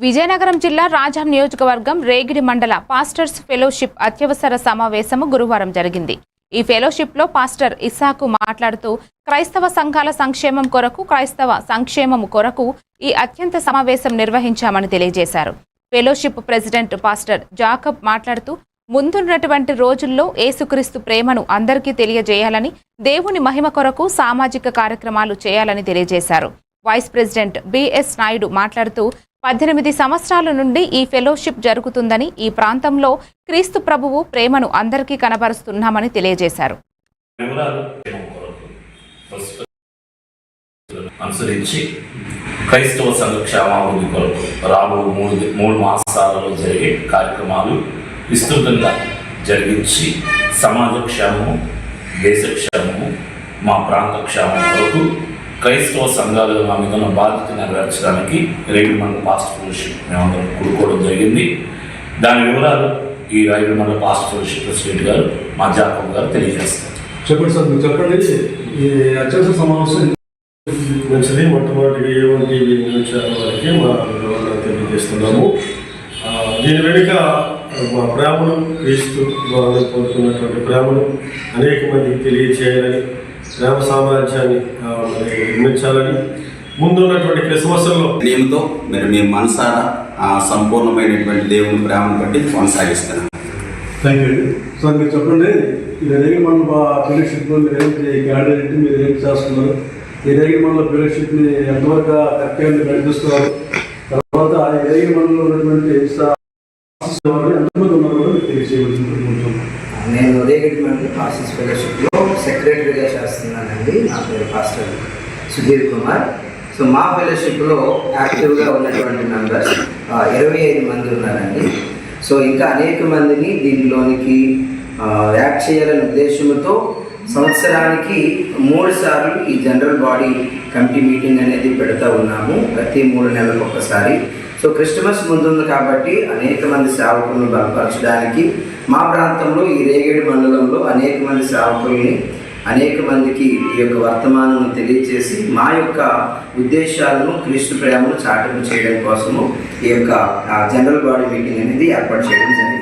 విజయనగరం జిల్లా రాజాం నియోజకవర్గం రేగిడి మండల పాస్టర్స్ ఫెలోషిప్ అత్యవసర సమావేశము గురువారం జరిగింది. ఈ ఫెలోషిప్లో పాస్టర్ ఇసాకు మాట్లాడుతూ క్రైస్తవ సంఘాల సంక్షేమం కొరకు క్రైస్తవ సంక్షేమం కొరకు ఈ అత్యంత సమావేశం నిర్వహించామని తెలియజేశారు. ఫెలోషిప్ ప్రెసిడెంట్ పాస్టర్ జాకబ్ మాట్లాడుతూ ముందున్నటువంటి రోజుల్లో ఏసుక్రీస్తు ప్రేమను అందరికీ తెలియజేయాలని దేవుని మహిమ కొరకు సామాజిక కార్యక్రమాలు చేయాలని తెలియజేశారు. వైస్ ప్రెసిడెంట్ బిఎస్ నాయుడు మాట్లాడుతూ పద్దెనిమిది సంవత్సరాల నుండి ఈ ఫెలోషిప్ జరుగుతుందని ఈ ప్రాంతంలో క్రీస్తు ప్రభువు ప్రేమను అందరికీ కనబరుస్తున్నామని తెలియజేశారు. అనుసరించి క్రైస్తవ సంఘక్షేమాభివృద్ధి కొరకు రాబో మూడు మూడు మాసాలలో జరిగే కార్యక్రమాలు విస్తృతంగా జరిగించి సమాజ క్షేమము దేశ క్షేమము మా ప్రాంత క్షేమం కొరకు క్రైస్తవ సంఘాలు మా మీద ఉన్న బాధ్యత నెరవేర్చడానికి రైలు మండల పాస్ట్ ఫెలోషిప్ మేమందరం కూడుకోవడం జరిగింది. దాని వివరాలు ఈ రైలు మండల పాస్ట్ ఫెలోషిప్ ప్రెసిడెంట్ గారు మా జాకబ్ గారు తెలియజేస్తారు. చెప్పండి సార్ మీరు చెప్పండి. ఈ అత్యవసర సమావేశం మంచిది. మొట్టమొదటి ఏ వారికి మా తెలియజేస్తున్నాము. దీని వెనుక మా ప్రేమను క్రీస్తు ద్వారా కోరుకున్నటువంటి ప్రేమను అనేక మందికి తెలియచేయాలని ప్రేమ సామ్రాజ్యాన్ని నిర్మించాలని ముందున్నటువంటి క్రిస్మస్లో ప్రేమతో మరి మేము మనసారా ఆ సంపూర్ణమైనటువంటి దేవుని ప్రేమను బట్టి కొనసాగిస్తున్నాం థ్యాంక్ యూ సార్ మీరు చెప్పండి ఈ రేగి మండల ఫెలోషిప్లో మీరు ఏంటి క్యాండిడేట్ మీరు ఏం చేస్తున్నారు? ఈ రేగి మండల ఫెలోషిప్ని ఎంతవరకు కరెక్ట్గా నడిపిస్తున్నారు? తర్వాత ఈ రేగి మండలంలో ఉన్నటువంటి ఎంతమంది ఉన్నారో తెలియజేయవలసింది కొంచెం నేను రేగడి మండలి పాస్టర్స్ ఫెలోషిప్లో సెక్రటరీగా చేస్తున్నానండి. నా పేరు పాస్టర్ సుధీర్ కుమార్. సో మా ఫెలోషిప్లో యాక్టివ్గా ఉన్నటువంటి మెంబర్స్ ఇరవై ఐదు మంది ఉన్నారండి. సో ఇంకా అనేక మందిని దీనిలోనికి ఆ, యాడ్ చేయాలనే ఉద్దేశంతో సంవత్సరానికి మూడు సార్లు ఈ జనరల్ బాడీ కమిటీ మీటింగ్ అనేది పెడతా ఉన్నాము. ప్రతి మూడు నెలలకు ఒకసారి సో క్రిస్మస్ ముందుంది కాబట్టి అనేక మంది సేవకులను బలపరచడానికి మా ప్రాంతంలో ఈ రేగేడు మండలంలో అనేక మంది సేవకుల్ని అనేక మందికి ఈ యొక్క వర్తమానం తెలియచేసి మా యొక్క ఉద్దేశాలను క్రీస్తు ప్రేమను చాటింపు చేయడం కోసము ఈ యొక్క జనరల్ బాడీ మీటింగ్ అనేది ఏర్పాటు చేయడం జరిగింది.